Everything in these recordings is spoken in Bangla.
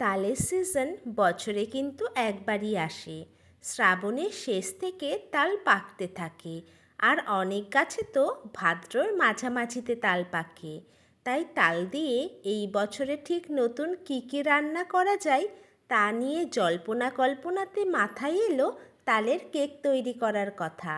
তালের সিজন বছরে কিন্তু একবারই আসে। শ্রাবণের শেষ থেকে তাল পাকতে থাকে। আর অনেক গাছে তো ভাদ্রর মাঝামাঝিতে তাল পাকে। তাই তাল দিয়ে এই বছরে ঠিক নতুন কী কী রান্না করা যায় তা নিয়ে জল্পনা কল্পনাতে মাথায় এলো তালের কেক তৈরি করার কথা।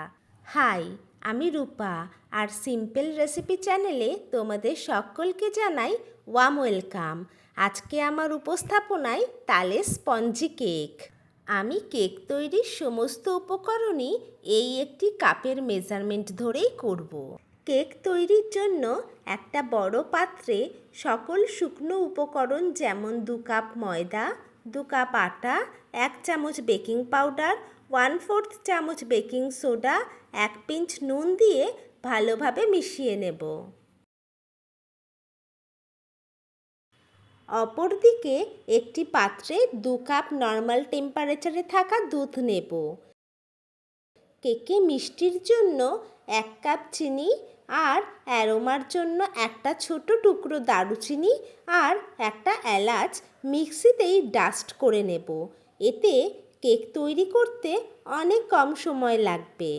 হাই, আমি রূপা। আর সিম্পল রেসিপি চ্যানেলে তোমাদের সকলকে জানাই ওয়াম ওয়েলকাম। আজকে আমার উপস্থাপনায় তালে স্পঞ্জি কেক আমি কেক তৈরির সমস্ত উপকরণই এই একটি কাপের মেজারমেন্ট ধরেই করব। কেক তৈরির জন্য একটা বড় পাত্রে সকল শুকনো উপকরণ যেমন দু কাপ ময়দা, দু কাপ আটা, এক চামচ বেকিং পাউডার, ওয়ান ফোর্থ চামচ বেকিং সোডা, এক পিঞ্চ নুন দিয়ে ভালোভাবে মিশিয়ে নেব অপরদিকে একটি পাত্রে দু কাপ নর্মাল টেম্পারেচারে থাকা দুধ নেব। কেকে মিষ্টির জন্য এক কাপ চিনি আর অ্যারোমার জন্য একটা ছোট টুকরো দারুচিনি আর একটা এলাচ মিক্সিতেই ডাস্ট করে নেব। এতে কেক তৈরি করতে অনেক কম সময় লাগবে।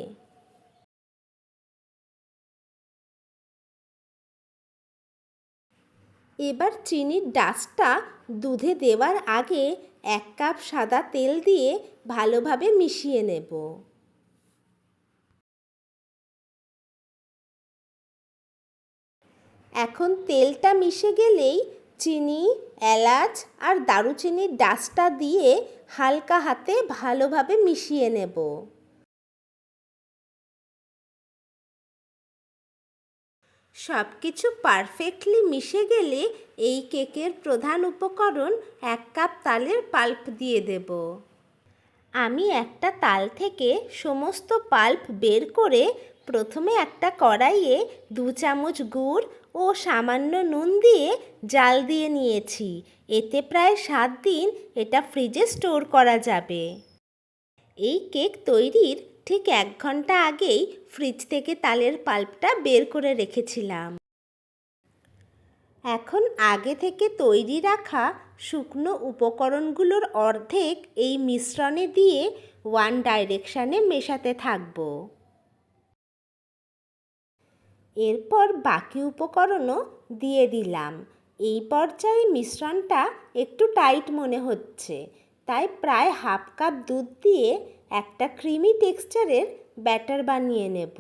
এবার চিনির ডাস্টটা দুধে দেওয়ার আগে এক কাপ সাদা তেল দিয়ে ভালোভাবে মিশিয়ে নেব। এখন তেলটা মিশে গেলেই চিনি, এলাচ আর দারুচিনির ডাস্টটা দিয়ে হালকা হাতে ভালোভাবে মিশিয়ে নেব। সব কিছু পারফেক্টলি মিশে গেলে এই কেকের প্রধান উপকরণ এক কাপ তালের পাল্প দিয়ে দেব। আমি একটা তাল থেকে সমস্ত পাল্প বের করে প্রথমে একটা কড়াইয়ে দু চামচ গুড় ও সামান্য নুন দিয়ে জাল দিয়ে নিয়েছি। এতে প্রায় সাত দিন এটা ফ্রিজে স্টোর করা যাবে। এই কেক তৈরির ঠিক এক ঘণ্টা আগেই ফ্রিজ থেকে তালের পাল্পটা বের করে রেখেছিলাম। এখন আগে থেকে তৈরি রাখা শুকনো উপকরণগুলোর অর্ধেক এই মিশ্রণে দিয়ে ওয়ান ডাইরেকশানে মেশাতে থাকব। এরপর বাকি উপকরণও দিয়ে দিলাম। এই পর্যায়ে মিশ্রণটা একটু টাইট মনে হচ্ছে, তাই প্রায় হাফ কাপ দুধ দিয়ে একটা ক্রিমি টেক্সচারের ব্যাটার বানিয়ে নেব।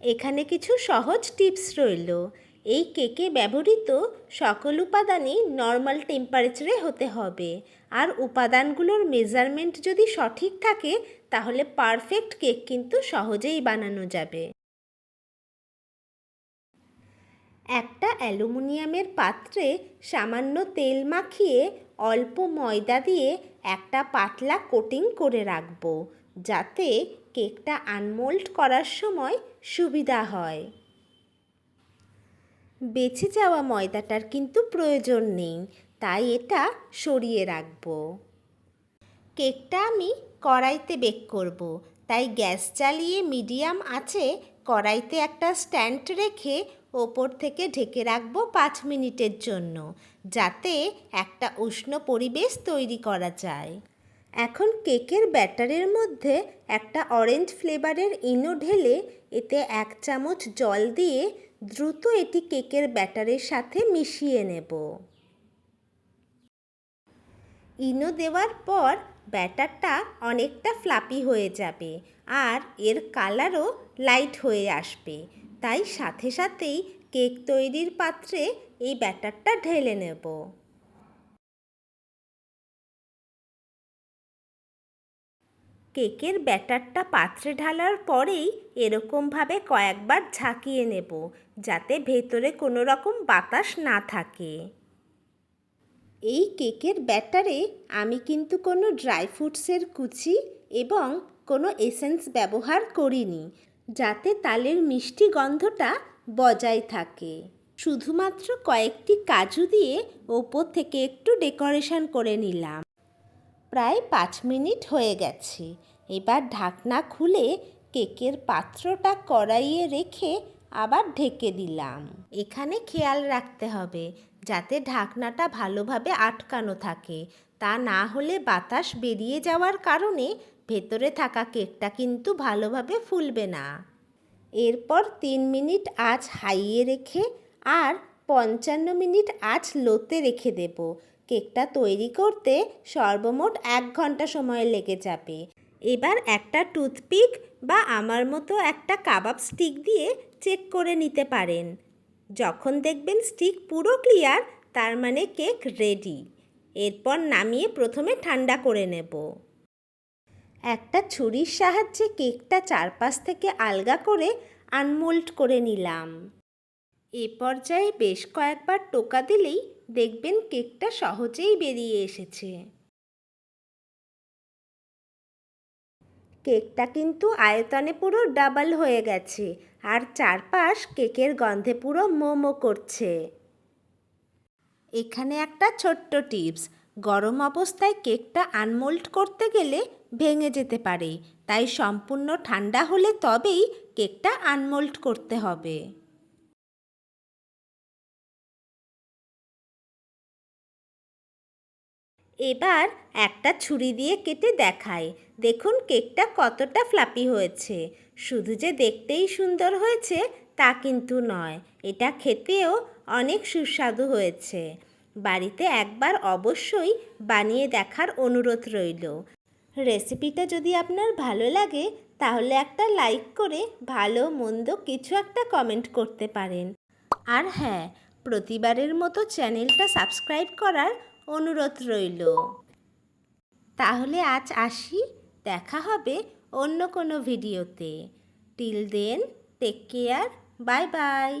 এখানে কিছু সহজ টিপস রইল। এই কেকে ব্যবহৃত সকল উপাদানই নর্মাল টেম্পারেচারে হতে হবে। আর উপাদানগুলোর মেজারমেন্ট যদি সঠিক থাকে, তাহলে পারফেক্ট কেক কিন্তু সহজেই বানানো যাবে। একটা অ্যালুমিনিয়ামের পাত্রে সামান্য তেল মাখিয়ে অল্প ময়দা দিয়ে একটা পাতলা কোটিং করে রাখব। যাতে কেকটা আনমোল্ড করার সময় সুবিধা হয়। বেঁচে যাওয়া ময়দাটার কিন্তু প্রয়োজন নেই, তাই এটা সরিয়ে রাখব। কেকটা আমি কড়াইতে বেক করব, তাই গ্যাস চালিয়ে মিডিয়াম আছে কড়াইতে একটা স্ট্যান্ড রেখে ওপর থেকে ঢেকে রাখব পাঁচ মিনিটের জন্য, যাতে একটা উষ্ণ পরিবেশ তৈরি করা যায়। এখন কেকের ব্যাটারের মধ্যে একটা অরেঞ্জ ফ্লেভারের ইনো ঢেলে এতে এক চামচ জল দিয়ে দ্রুত এটি কেকের ব্যাটারের সাথে মিশিয়ে নেব। ইনো দেওয়ার পর ব্যাটারটা অনেকটা ফ্লাপি হয়ে যাবে আর এর কালারও লাইট হয়ে আসবে। তাই সাথে সাথেই কেক তৈরির পাত্রে এই ব্যাটারটা ঢেলে নেব। কেকের ব্যাটারটা পাত্রে ঢালার পরেই এরকমভাবে কয়েকবার ঝাঁকিয়ে নেব, যাতে ভেতরে কোনো রকম বাতাস না থাকে। এই কেকের ব্যাটারে আমি কিন্তু কোনো ড্রাই ফ্রুটসের কুচি এবং কোনো এসেন্স ব্যবহার করিনি, যাতে তালের মিষ্টি গন্ধটা বজায় থাকে। শুধুমাত্র কয়েকটি কাজু দিয়ে ওপর থেকে একটু ডেকোরেশন করে নিলাম। প্রায় পাঁচ মিনিট হয়ে গেছে। এবার ঢাকনা খুলে কেকের পাত্রটা কড়াইয়ে রেখে আবার ঢেকে দিলাম। এখানে খেয়াল রাখতে হবে, যাতে ঢাকনাটা ভালোভাবে আটকানো থাকে। তা না হলে বাতাস বেরিয়ে যাওয়ার কারণে ভেতরে থাকা কেকটা কিন্তু ভালোভাবে ফুলবে না। এরপর তিন মিনিট আঁচ হাইয়ে রেখে আর পঞ্চান্ন মিনিট আঁচ লোতে রেখে দেব। কেকটা তৈরি করতে সর্বমোট এক ঘণ্টা সময় লেগে যাবে। এবার একটা টুথপিক বা আমার মতো একটা কাবাব স্টিক দিয়ে চেক করে নিতে পারেন। যখন দেখবেন স্টিক পুরো ক্লিয়ার, তার মানে কেক রেডি। এরপর নামিয়ে প্রথমে ঠান্ডা করে নেব। একটা ছুরির সাহায্যে কেকটা চারপাশ থেকে আলগা করে আনমোল্ড করে নিলাম। এ পর্যায়ে বেশ কয়েকবার টোকা দিলেই দেখবেন কেকটা সহজেই বেরিয়ে এসেছে। কেকটা কিন্তু আয়তনে পুরো ডাবল হয়ে গেছে আর চারপাশ কেকের গন্ধে পুরো মোমো করছে। এখানে একটা ছোট্ট টিপস, গরম অবস্থায় কেকটা আনমোল্ড করতে গেলে ভেঙে যেতে পারে, তাই সম্পূর্ণ ঠান্ডা হলে তবেই কেকটা আনমোল্ড করতে হবে। এবার একটা ছুরি দিয়ে কেটে দেখায় দেখুন কেকটা কতটা ফ্লাপি হয়েছে। শুধু যে দেখতেই সুন্দর হয়েছে, তা কিন্তু নয়, এটা খেতেও অনেক সুস্বাদু হয়েছে। বাড়িতে একবার অবশ্যই বানিয়ে দেখার অনুরোধ রইল। রেসিপিটা যদি আপনার ভালো লাগে, তাহলে একটা লাইক করে ভালো মন্দ কিছু একটা কমেন্ট করতে পারেন। আর হ্যাঁ প্রতিবারের মতো চ্যানেলটা সাবস্ক্রাইব করার অনুরোধ রইল। তাহলে আজ আসি, দেখা হবে অন্য কোনো ভিডিওতে। Till then take care bye bye